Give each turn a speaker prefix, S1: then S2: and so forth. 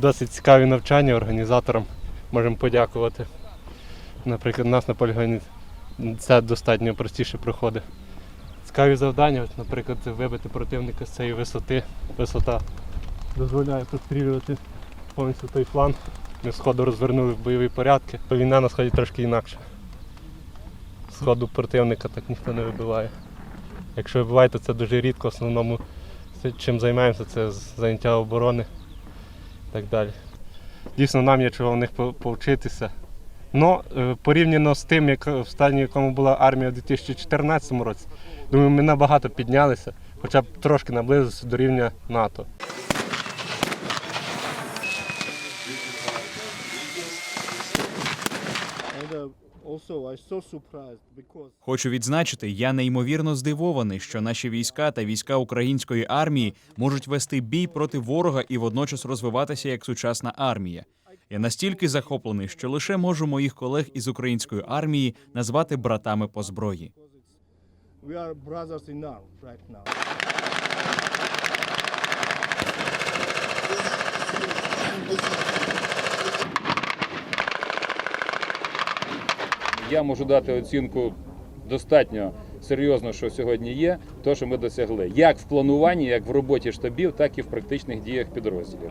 S1: досить цікаві навчання організаторам. Можемо подякувати. Наприклад, у нас на полігоні це достатньо простіше проходить. Цікаві завдання, от, наприклад, вибити противника з цієї висоти. Висота дозволяє прострілювати повністю той фланг. Ми сходу розвернули в бойові порядки. Війна на сході трошки інакше. Сходу противника так ніхто не вибиває. Якщо вибиває, то це дуже рідко. В основному чим займаємося, це заняття оборони так далі. Дійсно, нам є чого в них по- повчитися. Ну, е, порівняно з тим, як в стані, в якому була армія у 2014 році, думаю, ми набагато піднялися, хоча б трошки наблизилися до рівня НАТО.
S2: Хочу відзначити, я неймовірно здивований, що наші війська та війська української армії можуть вести бій проти ворога і водночас розвиватися як сучасна армія. Я настільки захоплений, що лише можу моїх колег із української армії назвати братами по зброї.
S3: we are brothers in arms right now.
S4: Я можу дати оцінку достатньо серйозно, що сьогодні є, то що ми досягли, як в плануванні, як в роботі штабів, так і в практичних діях підрозділів.